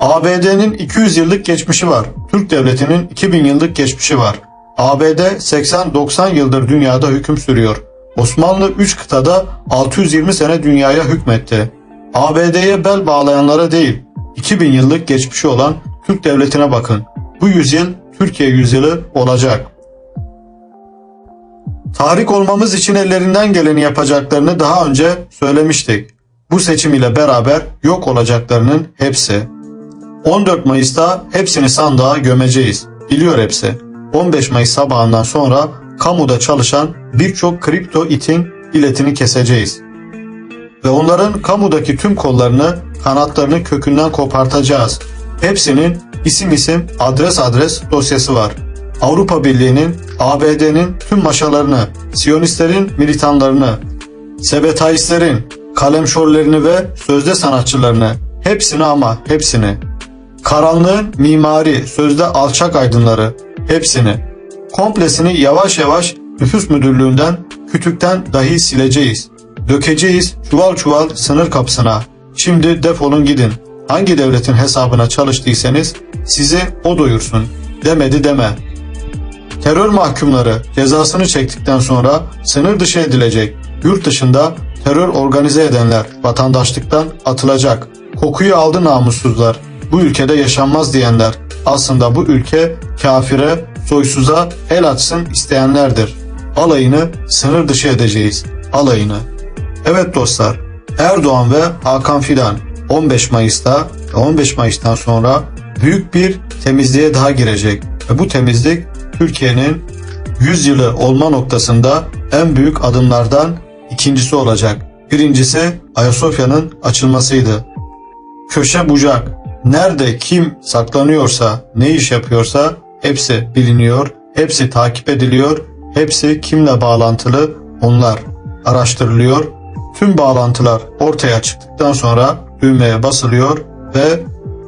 ABD'nin 200 yıllık geçmişi var. Türk Devleti'nin 2000 yıllık geçmişi var. ABD 80-90 yıldır dünyada hüküm sürüyor. Osmanlı 3 kıtada 620 sene dünyaya hükmetti. ABD'ye bel bağlayanlara değil, 2000 yıllık geçmişi olan Türk Devleti'ne bakın. Bu yüzyıl Türkiye yüzyılı olacak. Tarih olmamız için ellerinden geleni yapacaklarını daha önce söylemiştik. Bu seçim ile beraber yok olacaklarının hepsi. 14 Mayıs'ta hepsini sandığa gömeceğiz. Biliyor hepsi. 15 Mayıs sabahından sonra kamuda çalışan birçok kripto itin biletini keseceğiz. Ve onların kamudaki tüm kollarını, kanatlarını kökünden kopartacağız. Hepsinin isim isim, adres adres dosyası var. Avrupa Birliği'nin, ABD'nin tüm maşalarını, Siyonistlerin militanlarını, Sebetaistlerin, kalemşorlarını ve sözde sanatçılarını, hepsini ama hepsini, karanlığın mimari, sözde alçak aydınları, hepsini, komplesini yavaş yavaş nüfus müdürlüğünden, kütükten dahi sileceğiz. Dökeceğiz çuval çuval sınır kapısına. Şimdi defolun gidin. Hangi devletin hesabına çalıştıysanız sizi o doyursun. Demedi deme. Terör mahkumları cezasını çektikten sonra sınır dışı edilecek. Yurt dışında terör organize edenler vatandaşlıktan atılacak. Kokuyu aldı namussuzlar. Bu ülkede yaşanmaz diyenler. Aslında bu ülke kafire, soysuza el açsın isteyenlerdir. Alayını sınır dışı edeceğiz. Alayını. Evet dostlar, Erdoğan ve Hakan Fidan 15 Mayıs'ta ve 15 Mayıs'tan sonra büyük bir temizliğe daha girecek. Ve bu temizlik Türkiye'nin 100 yılı olma noktasında en büyük adımlardan ikincisi olacak. Birincisi Ayasofya'nın açılmasıydı. Köşe bucak, nerede kim saklanıyorsa, ne iş yapıyorsa hepsi biliniyor, hepsi takip ediliyor, hepsi kimle bağlantılı onlar araştırılıyor. Tüm bağlantılar ortaya çıktıktan sonra düğmeye basılıyor ve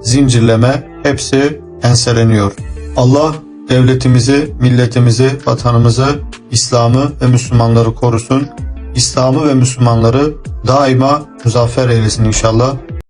zincirleme hepsi enseleniyor. Allah devletimizi, milletimizi, vatanımızı, İslam'ı ve Müslümanları korusun. İslam'ı ve Müslümanları daima muzaffer eylesin inşallah.